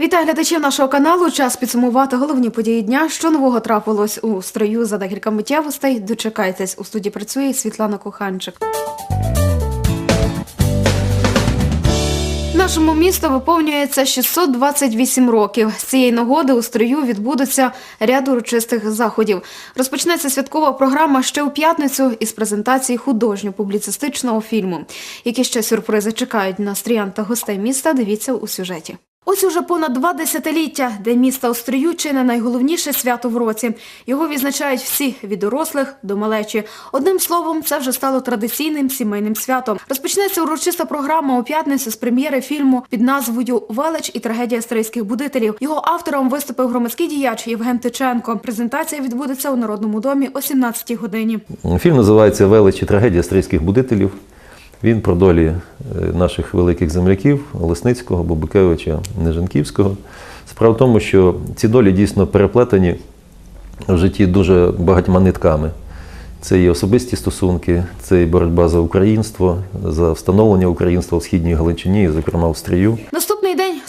Вітаю глядачів нашого каналу. Час підсумувати головні події дня. Що нового трапилось у строю за декілька миттєвостей. Дочекайтесь. У студії працює Світлана Коханчик. Нашому місту виповнюється 628 років. З цієї нагоди у строю відбудеться ряд урочистих заходів. Розпочнеться святкова програма ще у п'ятницю із презентації художньо-публіцистичного фільму. Які ще сюрпризи чекають на стріян та гостей міста? Дивіться у сюжеті. Ось уже понад два десятиліття, де місто Острию чи не найголовніше свято в році. Його відзначають всі від дорослих до малечі. Одним словом, це вже стало традиційним сімейним святом. Розпочнеться урочиста програма у п'ятницю з прем'єри фільму під назвою Велич і трагедія стрийських будителів. Його автором виступив громадський діяч Євген Тиченко. Презентація відбудеться у Народному домі о 17-й годині. Фільм називається Велич і трагедія стрийських будителів. Він про долі е, наших великих земляків Лесницького, Бобукевича, Нежанківського. Справа в тому, що ці долі дійсно переплетені в житті дуже багатьма нитками. Це і особисті стосунки, це і боротьба за українство, за встановлення українства в східній Галичині, зокрема в Стрию.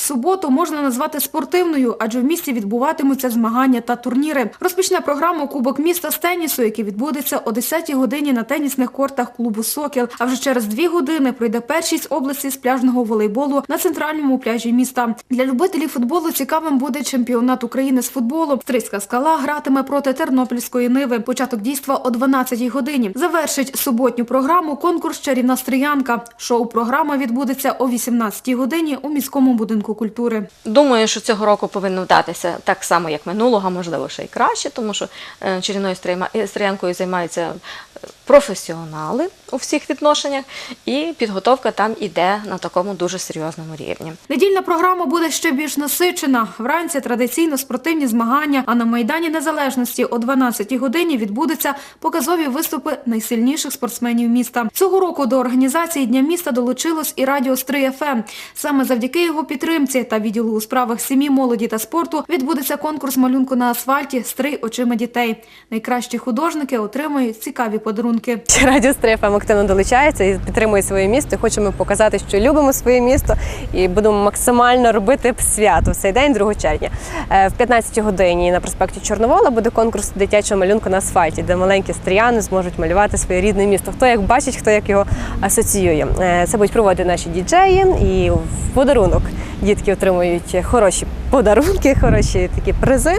Суботу можна назвати спортивною, адже в місті відбуватимуться змагання та турніри. Розпочне програму Кубок міста з тенісу, який відбудеться о 10-й годині на тенісних кортах клубу Сокіл. А вже через дві години пройде першість області з пляжного волейболу на центральному пляжі міста. Для любителів футболу цікавим буде чемпіонат України з футболу. Стрийська скала гратиме проти Тернопільської ниви. Початок дійства о 12-й годині. Завершить суботню програму конкурс Чарівна стріянка. Шоу-програма відбудеться о 18-й годині у міському будинку культури. Думаю, що цього року повинно вдатися так само, як минулого, можливо ще й краще, тому що е, чарівною стрийма- е, стріянкою займаються е, професіонали у всіх відношеннях, і підготовка там іде на такому дуже серйозному рівні. Недільна програма буде ще більш насичена. Вранці традиційно спортивні змагання, а на Майдані Незалежності о 12-й годині відбудуться показові виступи найсильніших спортсменів міста. Цього року до організації Дня міста долучилось і радіо Стрий ФМ. Саме завдяки його підтримці та відділу у справах сім'ї, молоді та спорту відбудеться конкурс малюнку на асфальті Стрий очима дітей. Найкращі художники отримують цікаві подарунки. Радіо Стрефам активно долучається і підтримує своє місто. Хочемо показати, що любимо своє місто і будемо максимально робити свято в цей день, 2 червня. Е, В 15 годині на проспекті Чорновола буде конкурс дитячого малюнку на асфальті, де маленькі стріяни зможуть малювати своє рідне місто. Хто як бачить, хто як його асоціює. Е, Це будуть проводити наші діджеї і в подарунок дітки отримують хороші подарунки, хороші такі призи.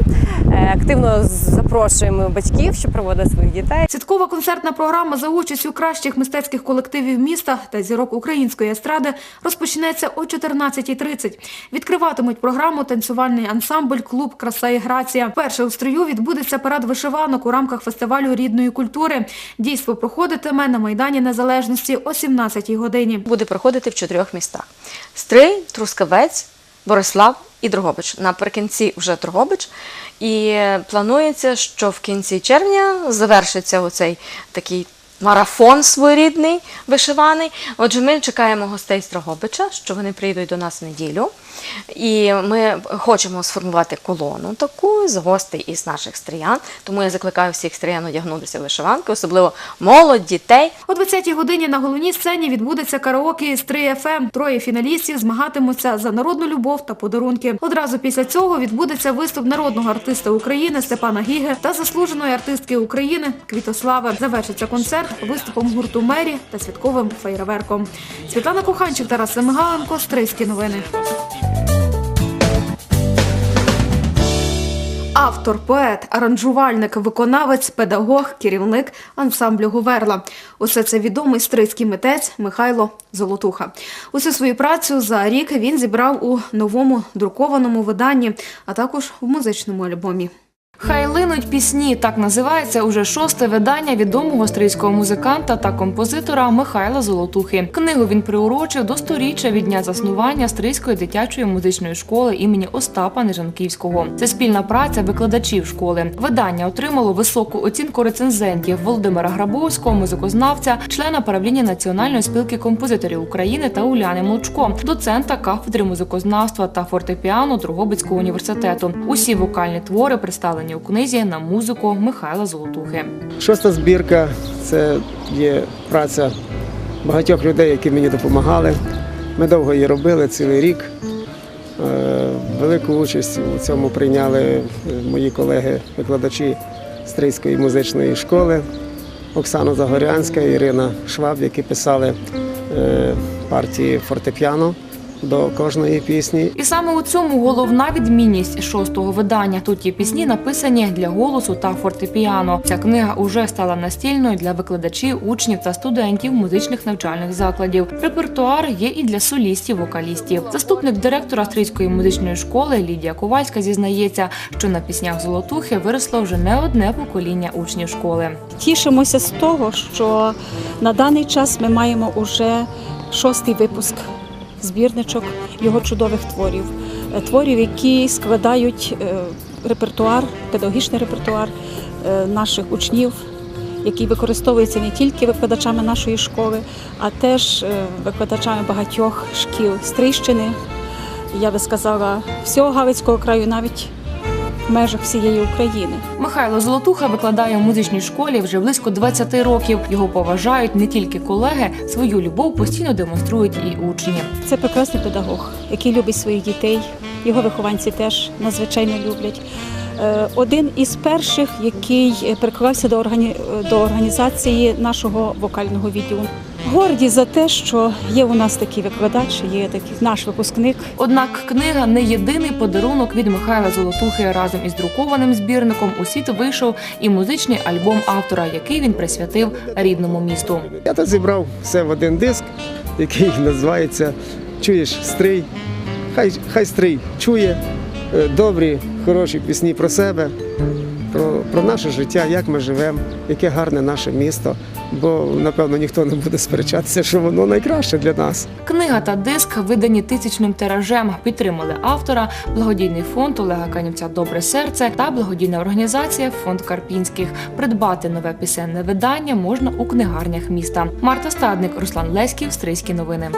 Е, Активно запрошуємо батьків, що проводять своїх дітей. Святкова концертна програма за участю кращих мистецьких колективів міста та зірок української естради розпочнеться о 14.30. Відкриватимуть програму танцювальний ансамбль Клуб Краса і Грація. Перше у строю відбудеться парад вишиванок у рамках фестивалю рідної культури. Дійство проходитиме на Майдані Незалежності о 17-й годині. Буде проходити в чотирьох містах: Стрий, Трускавець, Борислав і Дрогобич. Наприкінці вже Дрогобич. І планується, що в кінці червня завершиться оцей такий марафон своєрідний вишиваний. Отже, ми чекаємо гостей з Дрогобича, що вони прийдуть до нас в неділю. І ми хочемо сформувати колону таку з гостей із наших стріян. Тому я закликаю всіх стріян одягнутися в вишиванки, особливо молодь, дітей. О 20-й годині на головній сцені відбудеться караоке з 3 FM. Троє фіналістів змагатимуться за народну любов та подарунки. Одразу після цього відбудеться виступ народного артиста України Степана Гіги та заслуженої артистки України Квітослави. Завершиться концерт виступом гурту Мері та святковим фейерверком. Світлана Коханчик, Тарас Семигаленко, Стрийські новини. Автор, поет, аранжувальник, виконавець, педагог, керівник ансамблю Говерла. Усе це відомий стрийський митець Михайло Золотуха. Усю свою працю за рік він зібрав у новому друкованому виданні, а також в музичному альбомі. Хай линуть пісні так називається уже шосте видання відомого стрийського музиканта та композитора Михайла Золотухи. Книгу він приурочив до сторіччя від дня заснування Стрийської дитячої музичної школи імені Остапа Нежанківського. Це спільна праця викладачів школи. Видання отримало високу оцінку рецензентів Володимира Грабовського, музикознавця, члена правління Національної спілки композиторів України та Уляни Молчко, доцента кафедри музикознавства та фортепіано Дрогобицького університету. Усі вокальні твори представлені у книзі на музику Михайла Золотухи. Шоста збірка це є праця багатьох людей, які мені допомагали. Ми довго її робили цілий рік. Е, велику участь у цьому прийняли е, мої колеги-викладачі Стрийської музичної школи Оксана Загорянська і Ірина Шваб, які писали е, партії фортепіано до кожної пісні. І саме у цьому головна відмінність шостого видання. Тут є пісні, написані для голосу та фортепіано. Ця книга уже стала настільною для викладачів, учнів та студентів музичних навчальних закладів. Репертуар є і для солістів, вокалістів. Заступник директора Стрийської музичної школи Лідія Ковальська зізнається, що на піснях золотухи виросло вже не одне покоління учнів школи. Тішимося з того, що на даний час ми маємо уже шостий випуск збірничок його чудових творів, Е, творів, які складають е, репертуар, педагогічний репертуар е, наших учнів, який використовується не тільки викладачами нашої школи, а теж викладачами багатьох шкіл. Стрийщини, я би сказала, всього Галицького краю, навіть межах всієї України. Михайло Золотуха викладає в музичній школі вже близько 20 років. Його поважають не тільки колеги, свою любов постійно демонструють і учні. Це прекрасний педагог, який любить своїх дітей. Його вихованці теж надзвичайно люблять. Е, Один із перших, який приклався до організації нашого вокального відділу. Горді за те, що є у нас такий викладач, є такий наш випускник. Однак книга не єдиний подарунок від Михайла Золотухи. Разом із друкованим збірником у світ вийшов і музичний альбом автора, який він присвятив рідному місту. Я тут зібрав все в один диск, який називається Чуєш стрий. Хай, хай стрий чує е, добрі, хороші пісні про себе, про, про наше життя, як ми живемо, яке гарне наше місто. Бо напевно ніхто не буде сперечатися, що воно найкраще для нас. Книга та диск видані тисячним тиражем. Підтримали автора, благодійний фонд Олега Канівця Добре серце та благодійна організація Фонд Карпінських. Придбати нове пісенне видання можна у книгарнях міста. Марта Стадник, Руслан Леськів, Стрийські новини.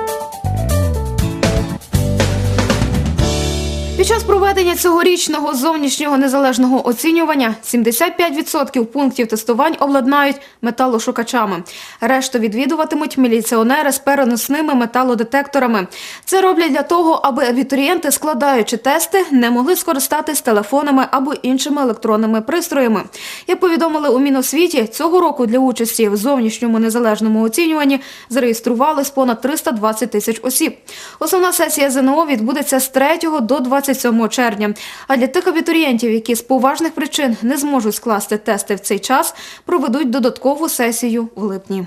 Під час проведення цьогорічного зовнішнього незалежного оцінювання 75% пунктів тестувань обладнають металошукачами. Решту відвідуватимуть міліціонери з переносними металодетекторами. Це роблять для того, аби абітурієнти, складаючи тести, не могли скористатись телефонами або іншими електронними пристроями. Як повідомили у Міносвіті, цього року для участі в зовнішньому незалежному оцінюванні зареєструвались понад 320 тисяч осіб. Основна сесія ЗНО відбудеться з 3 до 27 червня. А для тих абітурієнтів, які з поважних причин не зможуть скласти тести в цей час, проведуть додаткову сесію в липні.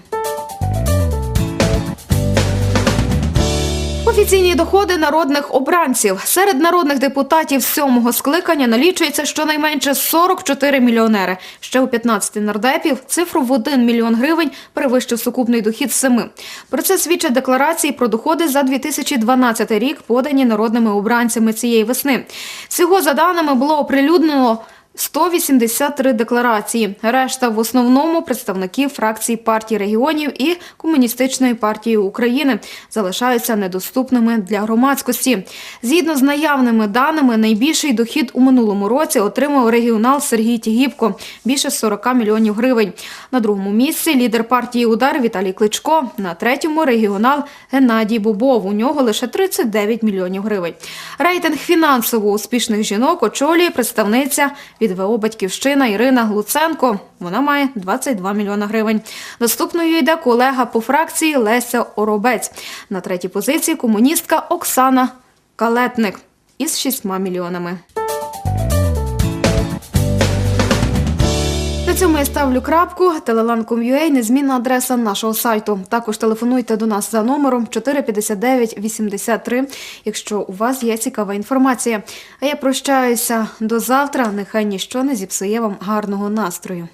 Офіційні доходи народних обранців серед народних депутатів сьомого скликання налічується щонайменше 44 мільйонери. Ще у 15 нардепів цифру в 1 мільйон гривень перевищив сукупний дохід семи. Про це свідчать декларації про доходи за 2012 рік, подані народними обранцями цієї весни. Всього за даними було оприлюднено 183 декларації. Решта в основному представників фракцій партії регіонів і Комуністичної партії України залишаються недоступними для громадськості. Згідно з наявними даними, найбільший дохід у минулому році отримав регіонал Сергій Тігіпко – більше 40 мільйонів гривень. На другому місці лідер партії Удар Віталій Кличко. На третьому регіонал Геннадій Бобов. У нього лише 39 мільйонів гривень. Рейтинг фінансово успішних жінок очолює представниця від ВО Батьківщина Ірина Глуценко. Вона має 22 мільйона гривень. Наступною йде колега по фракції Леся Оробець. На третій позиції комуністка Оксана Калетник із 6 мільйонами. Цьому я ставлю крапку. Телеланком.ua – незмінна адреса нашого сайту. Також телефонуйте до нас за номером 459 83, якщо у вас є цікава інформація. А я прощаюся до завтра. Нехай ніщо не зіпсує вам гарного настрою.